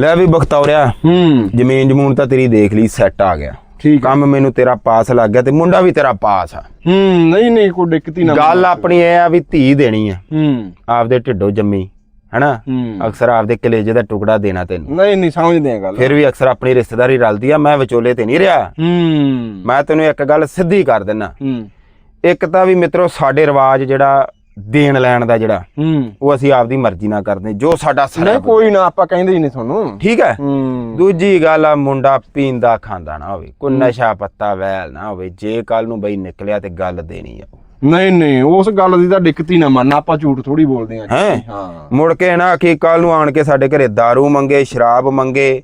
ਲੈ ਵੀ ਬਖਤੌਰਿਆ। ਹੂੰ। ਜ਼ਮੀਨ ਜਮੂਨ ਤਾਂ ਤੇਰੀ ਦੇਖ ਲਈ ਸੈੱਟ ਆ ਗਿਆ। ਠੀਕ ਕੰਮ ਮੈਨੂੰ ਤੇਰਾ ਪਾਸ ਲੱਗ ਗਿਆ ਤੇ ਮੁੰਡਾ ਵੀ ਤੇਰਾ ਪਾਸ ਆ। ਹੂੰ ਨਹੀਂ ਨਹੀਂ ਕੋਈ ਦਿੱਕਤ ਹੀ ਨਾ ਗੱਲ ਆਪਣੀ ਇਹ ਆ ਵੀ ਧੀ ਦੇਣੀ ਆ। ਹੂੰ। ਆਪਦੇ ਢਿੱਡੋਂ ਜੰਮੀ ਹੈਨਾ? ਅਕਸਰ ਆਪਦੇ ਕਲੇਜੇ ਦਾ ਟੁਕੜਾ ਦੇਣਾ ਤੈਨੂੰ। ਨਹੀਂ ਨਹੀਂ ਸਮਝਦੇ ਆ ਗੱਲ। ਫਿਰ ਵੀ ਅਕਸਰ ਆਪਣੀ ਰਿਸ਼ਤੇਦਾਰੀ ਰਲਦੀ ਆ ਮੈਂ ਵਿਚੋਲੇ ਤੇ ਨਹੀਂ ਰਿਹਾ। ਹੂੰ। ਮੈਂ ਤੈਨੂੰ ਇੱਕ ਗੱਲ ਸਿੱਧੀ ਕਰ ਦਿੰਨਾ। ਹੂੰ। ਇੱਕ ਤਾਂ ਵੀ ਮਿੱਤਰੋ ਸਾਡੇ ਰਿਵਾਜ ਜਿਹੜਾ ਦੇਣ ਲੈਣ ਦਾ ਜਿਹੜਾ ਹੂੰ। ਉਹ ਅਸੀਂ ਆਪਦੀ ਮਰਜ਼ੀ ਨਾਲ ਕਰਦੇ ਜੋ ਸਾਡਾ ਨਹੀਂ ਸਰਾ ਕੋਈ ਨਾ ਆਪਾਂ ਕਹਿੰਦੇ ਹੀ ਨਹੀਂ ਤੁਹਾਨੂੰ। ਠੀਕ ਹੈ। ਹੂੰ। ਦੂਜੀ ਗੱਲ ਆ ਮੁੰਡਾ ਪੀਂਦਾ ਖਾਂਦਾ ਨਾ ਹੋਵੇ। ਕੋਈ ਨਸ਼ਾ ਪੱਤਾ ਵੈਲ ਨਾ ਹੋਵੇ ਜੇ ਕੱਲ ਨੂੰ ਬਈ ਨਿਕਲਿਆ ਤੇ ਗੱਲ ਦੇਣੀ ਆ ਨਹੀਂ ਨਹੀਂ ਉਸ ਗੱਲ ਦੀ ਤਾਂ ਦਿੱਕਤ ਹੀ ਨਾ ਮੰਨ ਆਪਾਂ ਝੂਠ ਥੋੜੀ ਬੋਲਦੇ ਆ ਹੈਂ? ਹਾਂ। ਮੁੜ ਕੇ ਨਾ ਕਿ ਕੱਲ ਨੂੰ ਆਣ ਕੇ ਸਾਡੇ ਘਰੇ दारू ਮੰਗੇ ਸ਼ਰਾਬ ਮੰਗੇ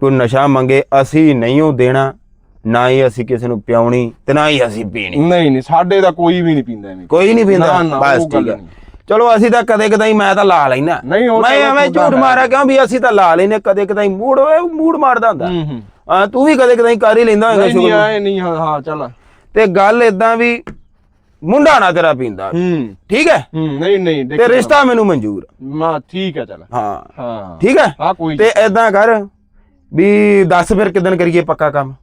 ਕੋਈ ਨਸ਼ਾ ਮੰਗੇ ਅਸੀਂ ਨਹੀਂ ਉਹ ਦੇਣਾ। ਨਾ ਹੀ ਅਸੀਂ ਕਿਸੇ ਨੂੰ ਪਿਆਉਣੀ ਤੇ ਨਾ ਹੀ ਅਸੀਂ ਪੀਣੀ। ਨਹੀਂ ਨਹੀਂ ਸਾਡੇ ਤਾਂ ਕੋਈ ਵੀ ਨਹੀਂ ਪੀਂਦਾ ਐਵੇਂ। ਕੋਈ ਨਹੀਂ ਪੀਂਦਾ। ਨਾ, ਨਾ, ਬਸ ਉਹ ਗੱਲ ਠੀਕ ਹੈ। ਨਹੀਂ। ਚਲੋ ਅਸੀਂ ਤਾਂ ਕਦੇ ਕਦਾਈ ਮੈਂ ਤਾਂ ਲਾ ਲੈਣਾ ਨਹੀਂ, ਉਹ ਮੈਂ ਚਲੋ ਐਵੇਂ ਝੂਠ। ਮਾਰਿਆ ਕਿਉਂ ਵੀ ਅਸੀਂ ਤਾਂ ਲਾ ਲੈਨੇ ਕਦੇ ਕਦਾਈ ਮੂਡ ਹੋਏ ਮੂਡ ਮਾਰਦਾ ਹੁੰਦਾ। ਹੂੰ ਹੂੰ। ਹਾਂ ਤੂੰ ਵੀ ਕਦੇ ਕਦਾਈ ਕਰ ਹੀ ਲੈਂਦਾ ਹੋਏਗਾ ਨਹੀਂ ਨਹੀਂ ਸ਼ੁਰੂ। ਆਏ ਨਹੀਂ ਹਾਂ ਹਾਂ ਚੱਲ। ਤੇ ਗੱਲ ਇਦਾਂ ਵੀ ਮੁੰਡਾ ਨਾ ਤੇਰਾ ਪੀਂਦਾ। ਹੂੰ। ਠੀਕ ਹੈ? ਹੂੰ ਨਹੀਂ ਨਹੀਂ ਤੇ ਰਿਸ਼ਤਾ ਮੈਨੂੰ ਮਨਜ਼ੂਰ। ਮਾ ਠੀਕ ਹੈ ਚੱਲ। ਹਾਂ। ਹਾਂ। ਠੀਕ ਹੈ? ਹਾਂ ਕੋਈ ਤੇ ਇਦਾਂ ਕਰ ਵੀ ਦੱਸ ਫਿਰ ਕਿਦਨ ਕਰੀਏ ਪੱਕਾ ਕੰਮ।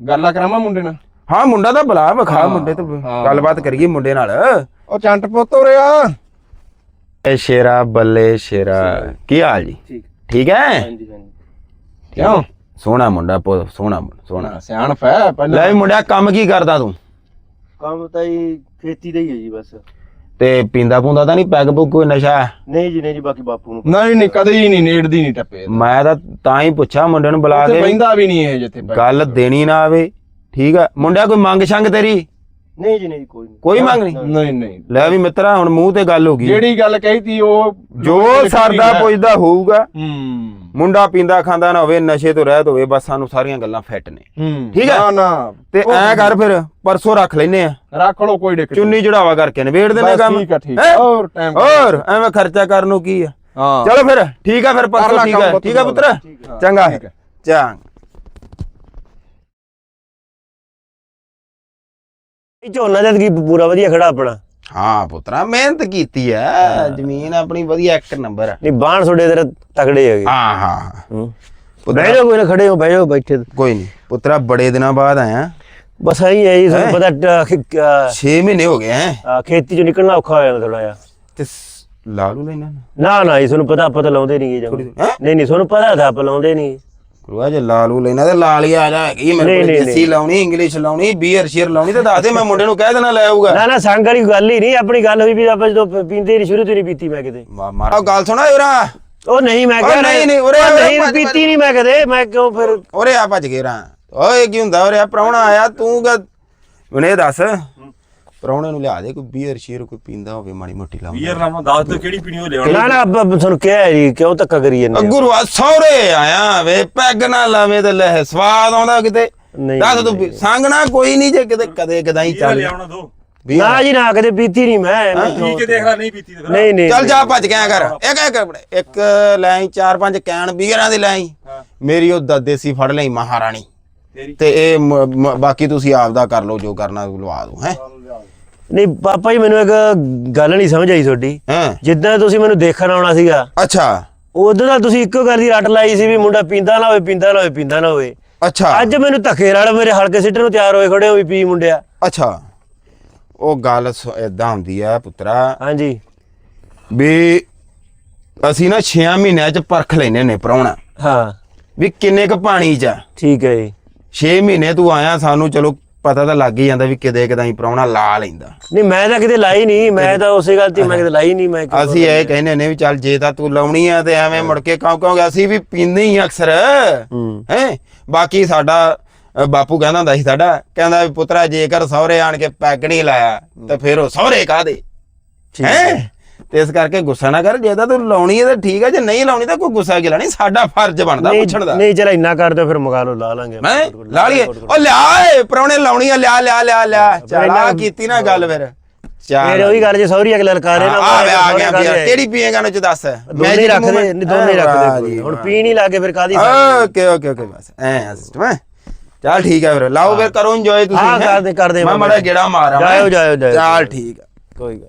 ਗੱਲਾਂ ਕਰਾਵਾਂ ਮੁੰਡੇ ਨਾਲ? ਹਾਂ ਮੁੰਡਾ ਤਾਂ ਬੁਲਾ ਵਿਖਾ ਹਾਂ, ਮੁੰਡੇ ਤੋਂ ਹਾਂ। ਗੱਲਬਾਤ ਕਰੀਏ ਮੁੰਡੇ ਨਾਲ। ਉਹ ਚੰਟ ਪੁੱਤ ਹੋ ਰਿਹਾ ਏ ਸ਼ੇਰਾ ਬੱਲੇ ਸ਼ੇਰਾ ਕੀ ਹਾਲ ਜੀ? ਠੀਕ। ਹੈ? ਹਾਂਜੀ ਹਾਂਜੀ। ਕਿਉਂ? ਸੋਹਣਾ ਮੁੰਡਾ ਪੋ ਸੋਹਣਾ ਸੋਹਣਾ। ਸਿਆਣਪ ਹੈ ਪਹਿਲਾਂ। ਲੈ ਮੁੰਡਿਆ ਕੰਮ ਕੀ ਕਰਦਾ ਤੂੰ? ਕੰਮ ਤਾਂ ਜੀ ਖੇਤੀ ਦਾ ਹੀ ਹੈ ਜੀ ਬਸ। ਤੇ ਪੀਂਦਾ ਪੁੰਦਾ ਤਾਂ ਨਹੀਂ ਪੈਗ ਪੁੱਗ ਕੋਈ ਨਸ਼ਾ? ਨਹੀਂ ਜੀ ਨਹੀਂ ਜੀ ਬਾਕੀ ਬਾਪੂ ਨੂੰ ਨਹੀਂ ਨਹੀਂ ਕਦੇ ਹੀ ਨਹੀਂ ਨੇੜਦੀ ਨਹੀਂ ਟੱਪੇ ਮੈਂ ਤਾਂ ਤਾਂ ਹੀ ਪੁੱਛਿਆ ਮੁੰਡੇ ਨੂੰ ਬੁਲਾ ਤੇ ਕੇ ਬੈਂਦਾ ਵੀ ਨਹੀਂ ਇਹ ਜਿੱਥੇ। ਗੱਲ ਦੇਣੀ ਨਾ ਆਵੇ ਠੀਕ ਆ। ਮੁੰਡਿਆ ਕੋਈ ਮੰਗ ਛੰਗ ਤੇਰੀ? ਨਹੀਂ ਜੀ ਨਹੀਂ ਕੋਈ ਨਹੀਂ। ਕੋਈ ਮੰਗ ਨਹੀਂ ਨਹੀਂ ਨਹੀਂ। ਲੈ ਵੀ ਮਿੱਤਰਾ ਹੁਣ ਮੂੰਹ ਤੇ ਗੱਲ ਹੋ ਗਈ। ਜਿਹੜੀ ਗੱਲ ਕਹੀ ਤੀ ਉਹ ਜੋ ਸਰਦਾ ਪੁੱਛਦਾ ਹੋਊਗਾ। ਹੂੰ। ਮੁੰਡਾ ਪੀਂਦਾ ਖਾਂਦਾ ਨਾ ਹੋਵੇ ਨਸ਼ੇ ਤੋਂ ਰਹਿਤ ਹੋਵੇ ਬਸ ਸਾਨੂੰ ਸਾਰੀਆਂ ਗੱਲਾਂ ਫਿੱਟ ਨੇ। ਹੂੰ। ਠੀਕ ਹੈ? ਨਾ ਨਾ। ਤੇ ਐ ਕਰ ਫਿਰ ਪਰਸੋਂ ਰੱਖ ਲੈਨੇ ਆ। ਰੱਖ ਲੋ ਕੋਈ ਦਿੱਕਤ ਚੁੰਨੀ ਚੜਾਵਾ ਕਰਕੇ ਨਿਬੇੜ ਬਸ ਕੰਮ। ਠੀਕ ਆ, ਠੀਕ? ਹੋਰ time ਹੋਰ ਐਵੇਂ ਖਰਚਾ ਕਰਨ ਨੂੰ ਕੀ ਆ? ਹਾਂ। ਚਲੋ ਫਿਰ ਠੀਕ ਆ ਫਿਰ ਪਰਸੋਂ ਠੀਕ ਆ। ਠੀਕ ਆ ਪੁੱਤਰ? ਚੰਗਾ। ਚੰਗਾ। ਇਹ ਝੋਨਾ ਜਦ ਕੀ ਪੂਰਾ ਵਧੀਆ ਖੜਾ ਆਪਣਾ। ਹਾਂ ਪੁੱਤਰਾ ਮਿਹਨਤ ਕੀਤੀ ਐ। ਜ਼ਮੀਨ ਆਪਣੀ ਵਧੀਆ ਇੱਕ ਨੰਬਰ ਆ ਨਹੀਂ ਬਾਣ ਤੁਹਾਡੇ ਤੇਰੇ ਤਕੜੇ ਹੈਗੇ। ਹਾਂ ਹਾਂ ਹੂੰ। ਪੁੱਤਰਾ ਬਹਿ ਜਾਓ ਕੋਈ ਨਾ ਖੜੇ ਹੋ ਬਹਿ ਬੈਠੇ। ਕੋਈ ਨਹੀਂ। ਪੁੱਤਰਾ ਬੜੇ ਦਿਨਾਂ ਬਾਅਦ ਆਇਆ। ਬਸ ਆਹੀ ਹੈ ਜੀ ਤੁਹਾਨੂੰ ਪਤਾ ਟ- ਖ- ਕ- 6 ਮਹੀਨੇ ਹੋ ਗਏ ਆ, ਖੇਤੀ ਚੋਂ ਨਿਕਲਣਾ ਔਖਾ ਹੋ ਜਾਂਦਾ ਥੋੜਾ ਜਿਹਾ। ਤੇ ਲਾ ਲੂ ਲੈਣਾ ਨਾ ਨਾ। ਜੀ ਤੁਹਾਨੂੰ ਪਤਾ ਆਪਾਂ ਤਾਂ ਲਾਉਂਦੇ ਨਹੀਂ ਹੈਂ? ਨਹੀਂ ਨਹੀਂ ਤੁਹਾਨੂੰ ਪਤਾ ਤਾਂ ਆਪਾਂ ਲਾਉਂਦੇ ਨਹੀਂ ਗੁਰੂਆ ਜੇ ਲਾ ਲੂ ਲੈਣਾ ਤੇ ਲਾ ਲਿਆ ਆ ਜਾ ਹੈਗੀ ਮੇਰੇ ਕੋਲ ਦੇਸੀ ਲਾਉਣੀ ਇੰਗਲਿਸ਼ ਲਾਉਣੀ ਬੀਅਰ ਸ਼ੇਰ ਲਾਉਣੀ ਤੇ ਦੱਸ ਦੇ ਮੈਂ ਮੁੰਡੇ ਨੂੰ ਕਹਿ ਦੇਣਾ ਲੈ ਆਊਗਾ। ਨਾ ਨਾ ਸੰਗ ਵਾਲੀ ਗੱਲ ਹੀ ਨਹੀਂ ਆਪਣੀ ਗੱਲ ਹੋਈ ਵੀ ਆਪਾਂ ਜਦੋਂ ਪੀਂਦੇ ਨਹੀਂ ਸ਼ੁਰੂ ਤੋਂ ਨਹੀਂ ਪੀਤੀ ਮੈਂ ਕਿਤੇ। ਮਾਰਾ। ਗੱਲ ਸੁਣਾ ਯੋਰਾ। ਉਹ ਨਹੀਂ ਮੈਂ ਉਹ ਕਿਹਾ ਨਹੀਂ, ਨਹੀਂ, ਉਰੇ ਉਰੇ ਨਹੀਂ। ਪੀਤੀ ਨਹੀਂ ਮੈਂ ਕਦੇ ਮੈਂ ਕਿਉਂ ਫਿਰ ਓਰੇ ਆ ਭੱਜ ਕੇ ਰਾਂ ਓਏ ਕੀ ਹੁੰਦਾ ਓਰੇ ਆ ਪ੍ਰਾਹੁਣਾ ਆਇਆ ਤੂੰ ਕ ਇਹ ਦੱਸ। ਪ੍ਰਾਹੁਣੇ ਨੂੰ ਲਿਆ ਦੇ ਕੋਈ ਬੀਅਰ ਸ਼ੇਰ ਕੋਈ ਪੀਂਦਾ ਹੋਵੇ ਮਾੜੀ ਮੋਟੀ ਲਾਉਂਦਾ। ਬੀਅਰ ਨਾਮ ਦੱਸ ਦੋ ਕਿਹੜੀ ਪੀਣੀ ਉਹ ਲਿਆਉਣੀ। ਨਾ ਨਾ ਆਪਾਂ ਤੁਹਾਨੂੰ ਕਿਹਾ ਹੈ ਜੀ ਕਿਉਂ ਧੱਕਾ ਕਰੀ ਜਾਂਦੇ ਆ? ਗੁਰੂਆ ਸੌਰੇ ਆਇਆ ਵੇ ਪੈਗ ਨਾ ਲਾਵੇਂ ਤੇ ਲੈ ਸਵਾਦ ਆਉਂਦਾ ਕਿਤੇ। ਨਹੀਂ, ਦੱਸ ਤੂੰ ਸੰਗਣਾ ਕੋਈ ਨਹੀਂ ਜੇ ਕਿਤੇ ਕਦੇ ਕਦਾਈ ਚੱਲ। ਲਿਆਉਣਾ ਦੋ। ਨਾ ਜੀ ਨਾ ਕਦੇ ਪੀਤੀ ਨਹੀਂ ਮੈਂ ਮੈਂ ਪੀ ਕੇ ਦੇਖ ਲੈ ਨਹੀਂ ਪੀਤੀ ਤੇ ਫਿਰ। ਨਹੀਂ ਨਹੀਂ ਚੱਲ ਜਾ ਭੱਜ ਕੇ ਆ ਕਰ। ਇੱਕ ਇੱਕ ਇੱਕ ਲੈ ਚਾਰ ਪੰਜ ਕੈਨ ਬੀਅਰਾਂ ਦੀ ਲੈ ਮੇਰੀ ਉਹ ਦ- ਦੇਸੀ ਫੜ ਲਈ ਮਹਾਰਾਣੀ। ਤੇ ਇਹ ਮ- ਮ- ਬਾਕੀ ਤੁਸੀਂ ਆਪਦਾ ਕਰ ਲਓ ਜੋ ਕਰਨਾ ਲਵਾ ਦੋ ਹੈ। ਨਹੀਂ ਪਾਪਾ ਜੀ ਮੈਨੂੰ ਇੱਕ ਗੱਲ ਨਹੀਂ ਸਮਝ ਆਈ ਤੁਹਾਡੀ। ਹੈ। ਜਿੱਦਾਂ ਤੁਸੀਂ ਮੈਨੂੰ ਦੇਖਣ ਆਉਣਾ ਸੀਗਾ ਅੱਛਾ। ਉਦੋਂ ਤਾਂ ਤੁਸੀਂ ਇੱਕੋ ਗੱਲ ਦੀ ਰੱਟ ਲਾਈ ਸੀ ਵੀ ਮੁੰਡਾ ਪੀਂਦਾ ਨਾ ਹੋਵੇ ਪੀਂਦਾ ਨਾ ਹੋਵੇ ਪੀਂਦਾ ਨਾ ਹੋਵੇ। ਅੱਛਾ। ਅੱਜ ਮੈਨੂੰ ਧੱਕੇ ਨਾਲ ਮੇਰੇ ਹਲਕੇ ਸਿੱਟਣ ਨੂੰ ਤਿਆਰ ਹੋਏ ਖੜੇ ਹੋ ਵੀ ਪੀ ਮੁੰਡਿਆ। ਅੱਛਾ। ਉਹ ਗੱਲ ਇਦਾਂ ਹੁੰਦੀ ਆ ਪੁੱਤਰਾ। ਹਾਂਜੀ। ਵੀ ਅਸੀਂ ਨਾ 6 ਮਹੀਨਿਆਂ ਚ ਪਰਖ ਲੈਨੇ ਨੇ ਪ੍ਰਾਹੁਣਾ। ਹਾਂ। ਵੀ ਕਿੰਨੇ ਕ ਪਾਣੀ ਚ ਠੀਕ ਹੈ ਜੀ। 6 ਮਹੀਨੇ ਤੂੰ ਆਇਆ ਸਾਨੂੰ ਚਲੋ ਪਤਾ ਤਾਂ ਲੱਗ ਹੀ ਜਾਂਦਾ ਵੀ ਕਿਤੇ ਕਿਦਾਂ ਹੀ ਪ੍ਰਾਹੁਣਾ ਲਾ ਲੈਂਦਾ। ਨਹੀਂ ਮੈਂ ਤਾਂ ਕਿਤੇ ਲਾਈ ਨਹੀਂ ਮੈਂ ਤਾਂ ਉਸੇ ਗੱਲ ਤੇ ਮੈਂ ਕਿਤੇ ਲਾਈ ਨਹੀਂ ਮੈਂ ਕਿਉਂ- ਅਸੀਂ ਇਹ ਕਹਿੰਦੇ ਨੇ ਵੀ ਚੱਲ ਜੇ ਤਾਂ ਤੂੰ ਲਾਉਣੀ ਆ ਤੇ ਐਵੇਂ ਮੁੜ ਕੇ ਕਿਉਂ ਕਿਉਂਕਿ ਅਸੀਂ ਵੀ ਪੀਂਦੇ ਹੀ ਆ ਅਕਸਰ। ਹੂੰ। ਹੈ? ਬਾਕੀ ਸਾਡਾ ਅ, ਬਾਪੂ ਕਹਿੰਦਾ ਹੁੰਦਾ ਸੀ ਸਾਡਾ ਕਹਿੰਦਾ ਵੀ ਪੁੱਤਰਾ ਜੇਕਰ ਸਹੁਰੇ ਆਣ ਕੇ ਪੈਗ ਨਹੀਂ ਲਾਇਆ ਤੇ ਫਿਰ ਉਹ ਸਹੁਰੇ ਕਾਦੇ ਠੀਕ ਹੈ? ਤੇ ਇਸ ਕਰਕੇ ਗੁੱਸਾ ਨਾ ਕਰ ਜੇ ਤਾਂ ਤੂੰ ਲਾਉਣੀ ਹੈ ਤਾਂ ਠੀਕ ਹੈ ਜੇ ਨਹੀਂ ਲਾਉਣੀ ਤਾਂ ਕੋਈ ਗੁੱਸਾ ਗਿਲਾ ਨਹੀਂ ਸਾਡਾ ਫਰਜ਼ ਬਣਦਾ ਪੁੱਛਣ ਦਾ। ਨਹੀਂ ਚਲ ਇੰਨਾ ਕਰ ਦਿਓ ਫਿਰ ਮੰਗਾ ਲਓ ਲਾ ਲਾਂਗੇ। ਮੈਂ ਲਾ ਲਈਏ। ਉਹ ਲਿਆ ਏ ਪਰੌਣੇ ਲਾਉਣੀ ਆ ਲਿਆ ਲਿਆ ਲਿਆ ਲਿਆ। ਚਲਾ ਕੀਤੀ ਨਾ ਗੱਲ ਫਿਰ। ਚੱਲ। ਮੇਰੇ ਉਹੀ ਗੱਲ ਜੇ ਸੌਰੀ ਅਗਲੇ ਲਲਕਾਰੇ ਨਾ ਆ ਵੇ ਆ ਗਿਆ ਆਏ? ਕਿਹੜੀ ਪੀਏਗਾ ਨੂੰ ਚ ਦੱਸ? ਦੋਨੇ ਹੀ ਰੱਖਦੇ ਨਹੀਂ ਦੋਨੇ ਹੀ ਰੱਖਦੇ ਕੋਈ। ਹੁਣ ਪੀ ਨਹੀਂ ਲਾਗੇ ਫਿਰ ਕਾਦੀ ਓਕੇ ਓਕੇ ਓਕੇ ਬਸ। ਐ ਸਿਸਟਮ ਹੈ। ਚੱਲ ਠੀਕ ਹੈ ਫਿਰ। ਲਾਓ ਫਿਰ ਕਰੋ ਇੰਜੋਏ ਤੁਸੀਂ ਹਾਂ, ਹੈਂ? ਕਰਦੇ- ਕਰਦੇ ਮੈਂ ਮੜਾ ਜੀ। ਗੇੜਾ ਮਾਰਾਂ। ਜਾਇਓ, ਜਾਇਓ, ਜਾਇਓ। ਚੱਲ ਠੀਕ ਹੈ ਕੋਈ ਗੱਲ